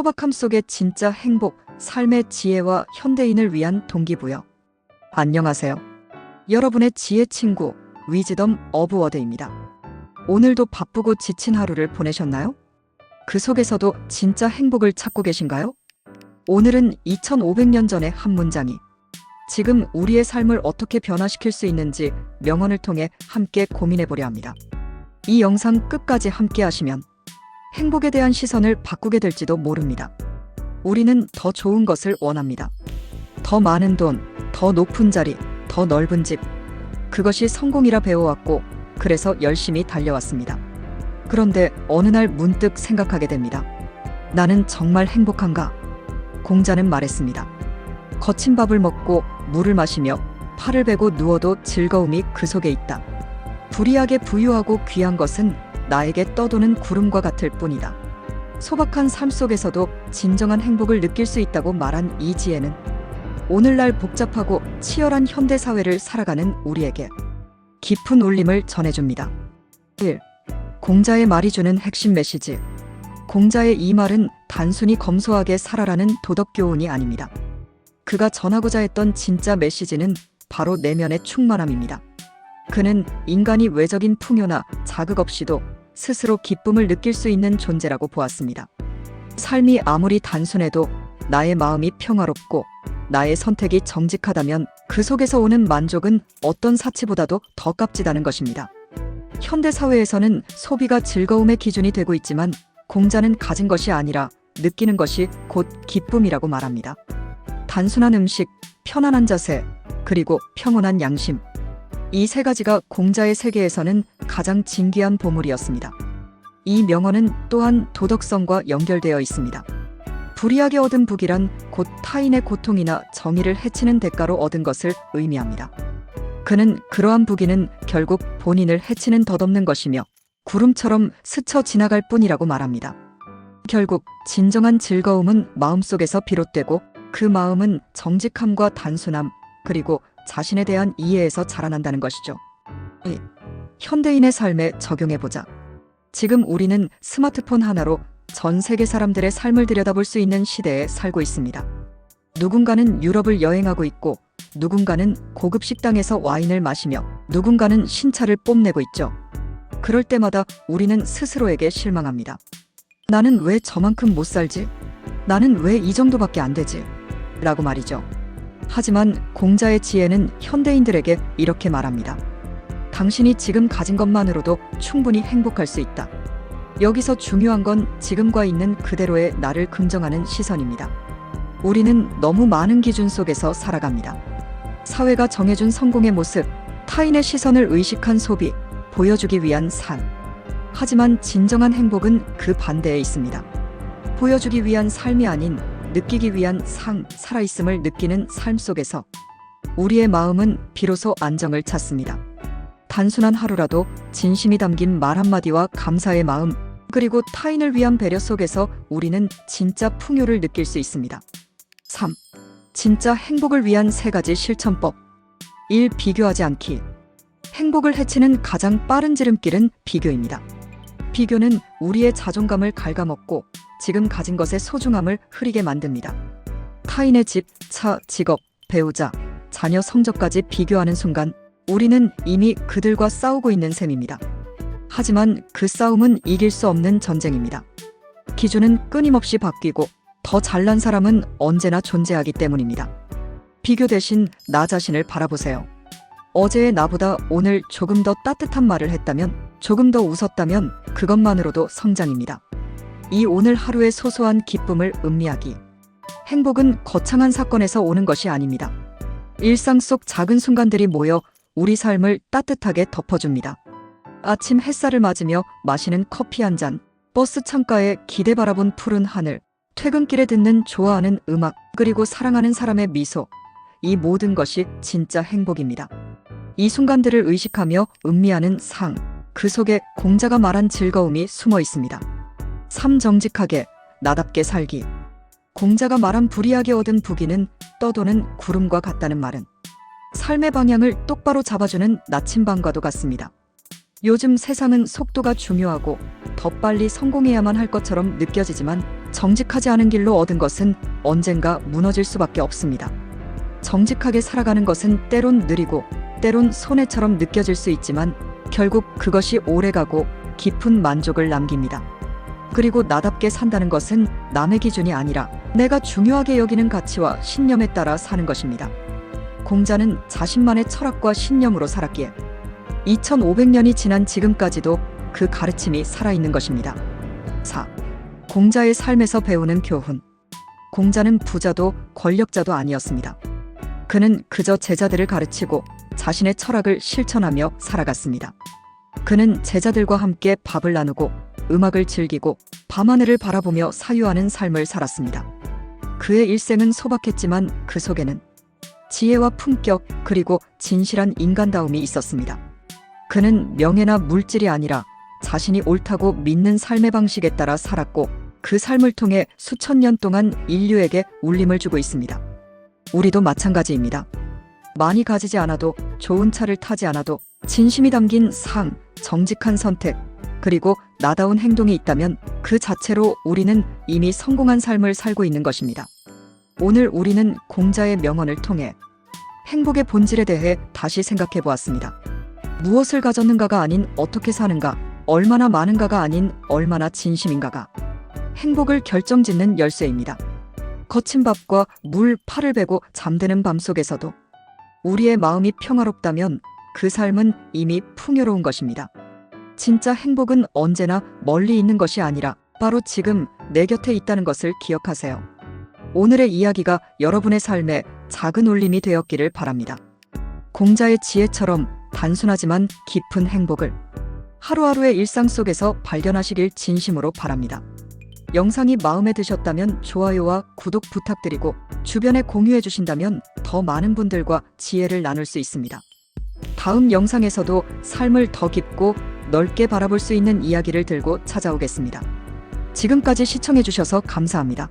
소박함 속에 진짜 행복, 삶의 지혜와 현대인을 위한 동기부여. 안녕하세요. 여러분의 지혜 친구, 위즈덤 어브워드입니다. 오늘도 바쁘고 지친 하루를 보내셨나요? 그 속에서도 진짜 행복을 찾고 계신가요? 오늘은 2500년 전의 한 문장이 지금 우리의 삶을 어떻게 변화시킬 수 있는지 명언을 통해 함께 고민해 보려 합니다. 이 영상 끝까지 함께 하시면 행복에 대한 시선을 바꾸게 될지도 모릅니다. 우리는 더 좋은 것을 원합니다. 더 많은 돈, 더 높은 자리, 더 넓은 집. 그것이 성공이라 배워왔고, 그래서 열심히 달려왔습니다. 그런데 어느 날 문득 생각하게 됩니다. 나는 정말 행복한가? 공자는 말했습니다. 거친 밥을 먹고 물을 마시며 팔을 베고 누워도 즐거움이 그 속에 있다. 불이하게 부유하고 귀한 것은 나에게 떠도는 구름과 같을 뿐이다. 소박한 삶 속에서도 진정한 행복을 느낄 수 있다고 말한 이 지혜는 오늘날 복잡하고 치열한 현대 사회를 살아가는 우리에게 깊은 울림을 전해줍니다. 1. 공자의 말이 주는 핵심 메시지. 공자의 이 말은 단순히 검소하게 살아라는 도덕 교훈이 아닙니다. 그가 전하고자 했던 진짜 메시지는 바로 내면의 충만함입니다. 그는 인간이 외적인 풍요나 자극 없이도 스스로 기쁨을 느낄 수 있는 존재라고 보았습니다. 삶이 아무리 단순해도 나의 마음이 평화롭고 나의 선택이 정직하다면 그 속에서 오는 만족은 어떤 사치보다도 더 값지다는 것입니다. 현대 사회에서는 소비가 즐거움의 기준이 되고 있지만 공자는 가진 것이 아니라 느끼는 것이 곧 기쁨이라고 말합니다. 단순한 음식, 편안한 자세, 그리고 평온한 양심. 이 세 가지가 공자의 세계에서는 가장 진귀한 보물이었습니다. 이 명언은 또한 도덕성과 연결되어 있습니다. 불이하게 얻은 북이란 곧 타인의 고통이나 정의를 해치는 대가로 얻은 것을 의미합니다. 그는 그러한 부기는 결국 본인을 해치는 덧없는 것이며 구름처럼 스쳐 지나갈 뿐이라고 말합니다. 결국 진정한 즐거움은 마음속에서 비롯되고 그 마음은 정직함과 단순함 그리고 자신에 대한 이해에서 자라난다는 것이죠. 이, 현대인의 삶에 적용해보자. 지금 우리는 스마트폰 하나로 전 세계 사람들의 삶을 들여다볼 수 있는 시대에 살고 있습니다. 누군가는 유럽을 여행하고 있고, 누군가는 고급 식당에서 와인을 마시며, 누군가는 신차를 뽐내고 있죠. 그럴 때마다 우리는 스스로에게 실망합니다. 나는 왜 저만큼 못 살지? 나는 왜 이 정도밖에 안 되지? 라고 말이죠. 하지만 공자의 지혜는 현대인들에게 이렇게 말합니다. 당신이 지금 가진 것만으로도 충분히 행복할 수 있다. 여기서 중요한 건 지금과 있는 그대로의 나를 긍정하는 시선입니다. 우리는 너무 많은 기준 속에서 살아갑니다. 사회가 정해준 성공의 모습, 타인의 시선을 의식한 소비, 보여주기 위한 삶. 하지만 진정한 행복은 그 반대에 있습니다. 보여주기 위한 삶이 아닌 느끼기 위한 상, 살아있음을 느끼는 삶 속에서 우리의 마음은 비로소 안정을 찾습니다. 단순한 하루라도 진심이 담긴 말 한마디와 감사의 마음, 그리고 타인을 위한 배려 속에서 우리는 진짜 풍요를 느낄 수 있습니다. 3. 진짜 행복을 위한 세 가지 실천법. 1. 비교하지 않기. 행복을 해치는 가장 빠른 지름길은 비교입니다. 비교는 우리의 자존감을 갉아먹고 지금 가진 것의 소중함을 흐리게 만듭니다. 타인의 집, 차, 직업, 배우자, 자녀 성적까지 비교하는 순간 우리는 이미 그들과 싸우고 있는 셈입니다. 하지만 그 싸움은 이길 수 없는 전쟁입니다. 기준은 끊임없이 바뀌고 더 잘난 사람은 언제나 존재하기 때문입니다. 비교 대신 나 자신을 바라보세요. 어제의 나보다 오늘 조금 더 따뜻한 말을 했다면, 조금 더 웃었다면 그것만으로도 성장입니다. 이 오늘 하루의 소소한 기쁨을 음미하기. 행복은 거창한 사건에서 오는 것이 아닙니다. 일상 속 작은 순간들이 모여 우리 삶을 따뜻하게 덮어줍니다. 아침 햇살을 맞으며 마시는 커피 한 잔, 버스 창가에 기대 바라본 푸른 하늘, 퇴근길에 듣는 좋아하는 음악, 그리고 사랑하는 사람의 미소. 이 모든 것이 진짜 행복입니다. 이 순간들을 의식하며 음미하는 상, 그 속에 공자가 말한 즐거움이 숨어 있습니다. 삶 정직하게, 나답게 살기. 공자가 말한 불이하게 얻은 부기는 떠도는 구름과 같다는 말은 삶의 방향을 똑바로 잡아주는 나침반과도 같습니다. 요즘 세상은 속도가 중요하고 더 빨리 성공해야만 할 것처럼 느껴지지만 정직하지 않은 길로 얻은 것은 언젠가 무너질 수밖에 없습니다. 정직하게 살아가는 것은 때론 느리고 때론 손해처럼 느껴질 수 있지만 결국 그것이 오래가고 깊은 만족을 남깁니다. 그리고 나답게 산다는 것은 남의 기준이 아니라 내가 중요하게 여기는 가치와 신념에 따라 사는 것입니다. 공자는 자신만의 철학과 신념으로 살았기에 2500년이 지난 지금까지도 그 가르침이 살아있는 것입니다. 4. 공자의 삶에서 배우는 교훈. 공자는 부자도 권력자도 아니었습니다. 그는 그저 제자들을 가르치고 자신의 철학을 실천하며 살아갔습니다. 그는 제자들과 함께 밥을 나누고 음악을 즐기고 밤하늘을 바라보며 사유하는 삶을 살았습니다. 그의 일생은 소박했지만 그 속에는 지혜와 품격 그리고 진실한 인간다움이 있었습니다. 그는 명예나 물질이 아니라 자신이 옳다고 믿는 삶의 방식에 따라 살았고 그 삶을 통해 수천 년 동안 인류에게 울림을 주고 있습니다. 우리도 마찬가지입니다. 많이 가지지 않아도 좋은 차를 타지 않아도 진심이 담긴 상, 정직한 선택, 그리고 나다운 행동이 있다면 그 자체로 우리는 이미 성공한 삶을 살고 있는 것입니다. 오늘 우리는 공자의 명언을 통해 행복의 본질에 대해 다시 생각해 보았습니다. 무엇을 가졌는가가 아닌 어떻게 사는가, 얼마나 많은가가 아닌 얼마나 진심인가가 행복을 결정짓는 열쇠입니다. 거친 밥과 물 팔을 베고 잠드는 밤 속에서도 우리의 마음이 평화롭다면 그 삶은 이미 풍요로운 것입니다. 진짜 행복은 언제나 멀리 있는 것이 아니라 바로 지금 내 곁에 있다는 것을 기억하세요. 오늘의 이야기가 여러분의 삶에 작은 울림이 되었기를 바랍니다. 공자의 지혜처럼 단순하지만 깊은 행복을 하루하루의 일상 속에서 발견하시길 진심으로 바랍니다. 영상이 마음에 드셨다면 좋아요와 구독 부탁드리고 주변에 공유해 주신다면 더 많은 분들과 지혜를 나눌 수 있습니다. 다음 영상에서도 삶을 더 깊고 넓게 바라볼 수 있는 이야기를 들고 찾아오겠습니다. 지금까지 시청해 주셔서 감사합니다.